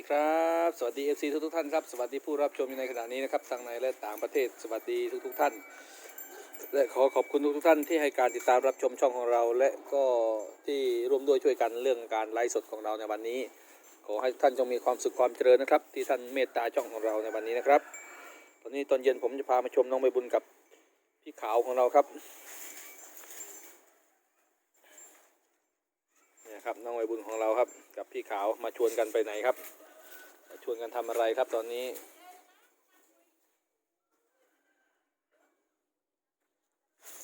ดีครับ สวัสดี FC ทุกทุกท่านครับ สวัสดีผู้รับชมอยู่ในขณะนี้นะครับทั้งในและต่างประเทศ สวัสดีทุกทุกท่าน และขอขอบคุณทุกทุกท่านที่ให้การติดตามรับชมช่องของเรา และก็ที่ร่วมด้วยช่วยกันเรื่องการไลฟ์สดของเราในวันนี้ ขอให้ท่านจงมีความสุขความเจริญนะครับ ที่ท่านเมตตาช่องของเราในวันนี้นะครับ ตอนนี้ตอนเย็นผมจะพามาชมน้องใบบุญกับพี่ขาวของเราครับเนี่ยครับน้องใบบุญของเราครับ กับพี่ขาวมาชวนกันไปไหนครับ วนกันทำอะไรครับตอนนี้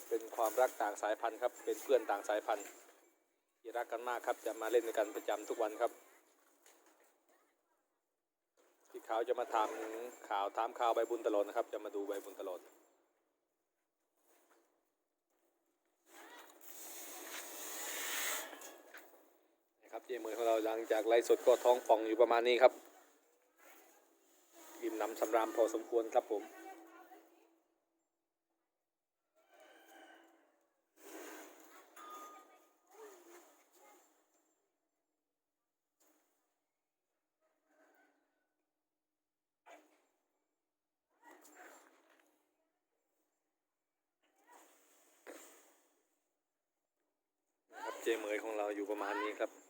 เป็นความรักต่างสายพันธุ์ครับ เป็นเพื่อนต่างสายพันธุ์ที่รักกันมากครับจะมาเล่นกันประจำทุกวันครับพี่เขาจะมาถามข่าวถามข่าวใบบุญตลอดนะครับ จะมาดูใบบุญตลอดนะครับเจมือของเราหลังจากไลฟ์สดก็ท้องป่องอยู่ประมาณนี้ครับ อิ่มหนำสำราญพอสมควรครับผมนะครับเจเหมยของเราอยู่ประมาณนี้ครับ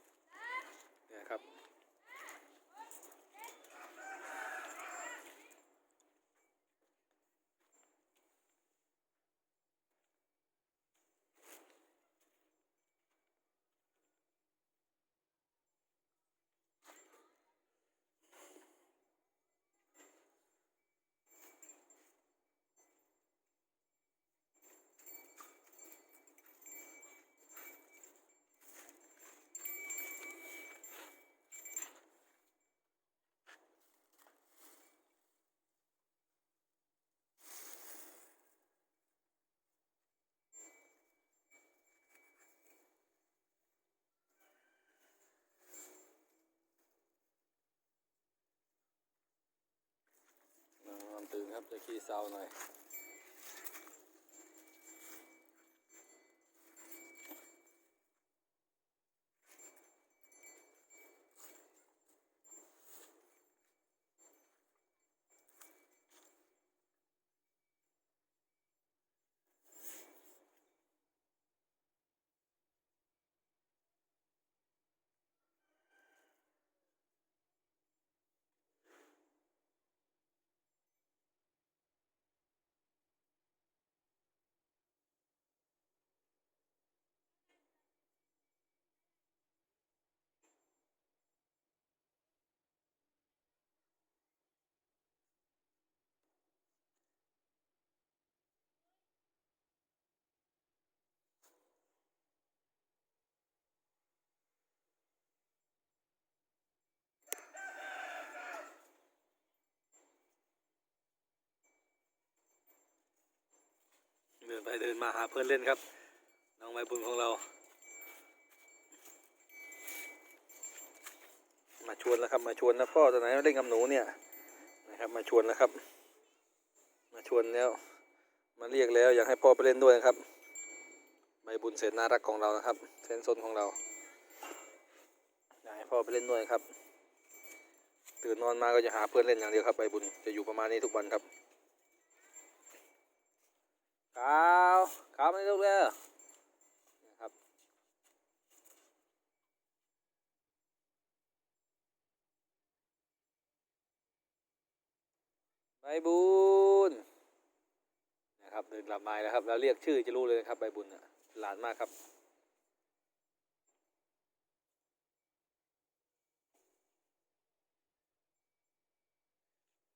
นะครับจะขี้เศร้าหน่อย ไปเดินมาหาเพื่อนเล่นครับ น้องใบบุญของเรา มาชวนแล้วครับมาชวนแล้วพ่อตัวไหนมาเล่นกับหนูเนี่ยนะครับ มาชวนแล้วครับ มาชวนแล้ว มาเรียกแล้วอยากให้พ่อไปเล่นด้วยนะครับใบบุญเศษน่ารักของเรานะครับเซนซนของเราอยากให้พ่อไปเล่นด้วยครับ ตื่นนอนมาก็จะหาเพื่อนเล่นอย่างเดียวครับใบบุญจะอยู่ประมาณนี้ทุกวันครับ ขาวขาวไม่ลูกเลยนะครับใบบุญนะครับเดินกลับมาแล้วครับเราเรียกชื่อจะรู้เลยนะครับใบบุญน่ะหลานมากครับ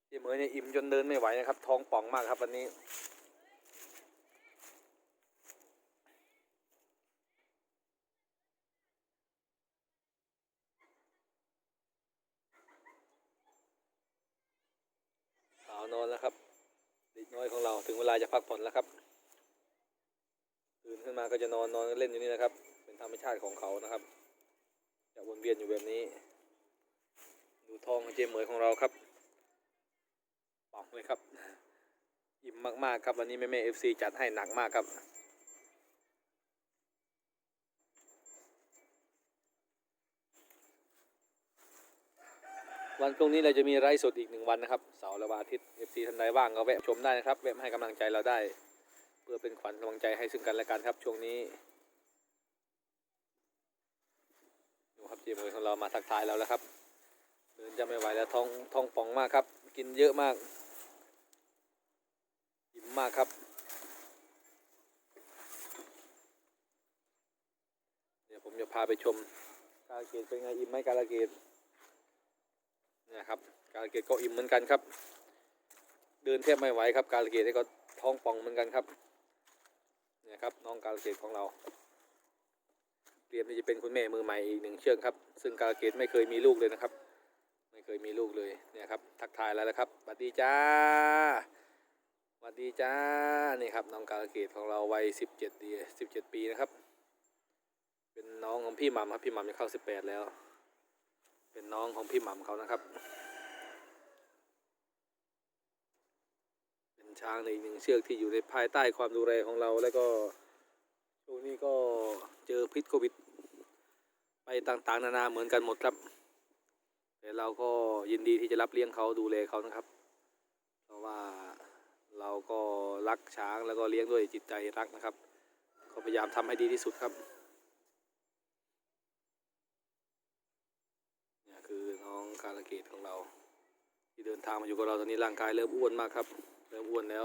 เจ๊เหมยเนี่ยอิ่มจนเดินไม่ไหวนะครับท้องป่องมากครับวันนี้ สาวนอน แล้วครับเด็กน้อยของเราถึงเวลาจะพักผ่อนแล้วครับตื่นขึ้นมาก็จะนอนนอนเล่นอยู่นี่นะครับ เป็นธรรมชาติของเขานะครับจะวนเวียนอยู่แบบนี้ ดูทองของเจมเหมยของเราครับป่องเลยครับ อิ่มมากๆครับวันนี้แม่แม่เอฟซีจัดให้หนักมากครับ วันพรุ่งนี้เราจะมีไลฟ์สดอีกหนึ่งวันนะครับเสาร์และวันอาทิตย์ FC ท่านใดว่างก็แวะชมได้นะครับแวะให้กำลังใจเราได้ เพื่อเป็นขวัญกำลังใจให้ซึ่งกันและกันครับช่วงนี้ดูครับเจมวยของเรามาทักทายเราแล้วครับเดินจะไม่ไหวแล้วท้องท้องป่องมากครับ กินเยอะมากอิ่มมากครับเดี๋ยวผมจะพาไปชมกาลเกตเป็นไงอิ่มไหมกาลเกต นี่ยครับกาลเกตก็อิ่มเหมือนกันครับ เดินแทบไม่ไหวครับ กาลเกตก็ท้องป่องเหมือนกันครับเนี่ยครับน้องกาลเกตของเราเตรียมที่จะเป็นคุณแม่มือใหม่อีกหนึ่งเชือกครับ ซึ่งกาลเกตไม่เคยมีลูกเลยนะครับ ไม่เคยมีลูกเลยเนี่ยครับทักทายแล้วนะครับสวัสดีจ้าสวัสดีจ้านี่ครับน้องกาลเกตของเราวัยสิบเจ็ดปีสิบเจ็ดปีนะครับ เป็นน้องของพี่หม่ำครับพี่หม่ำจะเข้าสิบแปดแล้ว เป็นน้องของพี่หม่ำเขานะครับ เป็นช้างในอีกหนึ่งเชือกที่อยู่ในภายใต้ความดูแลของเรา แล้วก็ช่วงนี้ก็เจอพิษโควิด ไปต่างๆ นานาเหมือนกันหมดครับ แต่เราก็ยินดีที่จะรับเลี้ยงเขาดูแลเขานะครับ เพราะว่าเราก็รักช้างแล้วก็เลี้ยงด้วยจิตใจรักนะครับ ก็พยายามทำให้ดีที่สุดครับ เนี่ยคือน้อง การะเกตของเรา ที่เดินทางมาอยู่กับเราตอนนี้ร่างกายเริ่มอ้วนมากครับ เริ่มอ้วนแล้ว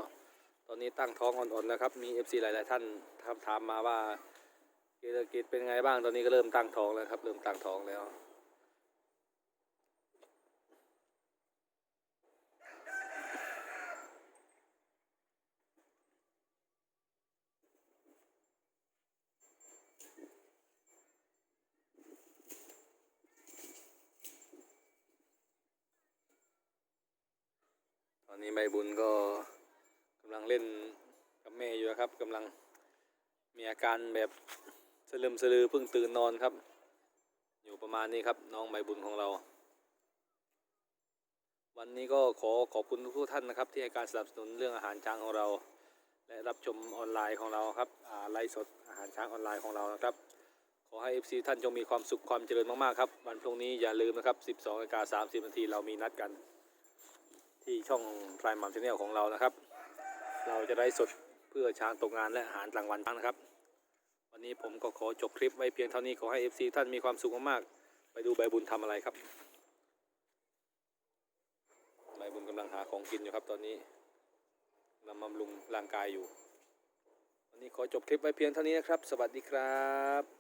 ตอนนี้ตั้งท้องอ่อนๆแล้วครับ มี FC หลายๆท่านถามถามมาว่าเกรกิจเป็นไงบ้าง ตอนนี้ก็เริ่มตั้งท้องแล้วครับ เริ่มตั้งท้องแล้ว นี้ใบบุญก็กำลังเล่นกับแม่อยู่นะครับกำลังมีอาการแบบสลึมสลือเพิ่งตื่นนอนครับ อยู่ประมาณนี้ครับน้องใบบุญของเรา วันนี้ก็ขอขอบคุณทุกท่านนะครับ ที่ให้การสนับสนุนเรื่องอาหารช้างของเรา และรับชมออนไลน์ของเราครับไลฟ์สดอาหารช้างออนไลน์ของเรานะครับ ขอให้ FC ท่านจงมีความสุขความเจริญมากๆครับวันพรุ่งนี้อย่าลืมนะครับ 12นาฬิกา30นาทีเรามีนัดกัน ที่ช่องพลายมัมชาแนลของเรานะครับ เราจะได้สดเพื่อช้างตกงานและอาหารกลางวันช้างนะครับ วันนี้ผมก็ขอจบคลิปไว้เพียงเท่านี้ขอให้ FC ท่านมีความสุขมากๆไปดูใบบุญทำอะไรครับใบบุญกำลังหาของกินอยู่ครับตอนนี้นำบำรุงร่างกายอยู่ วันนี้ขอจบคลิปไว้เพียงเท่านี้นะครับ สวัสดีครับ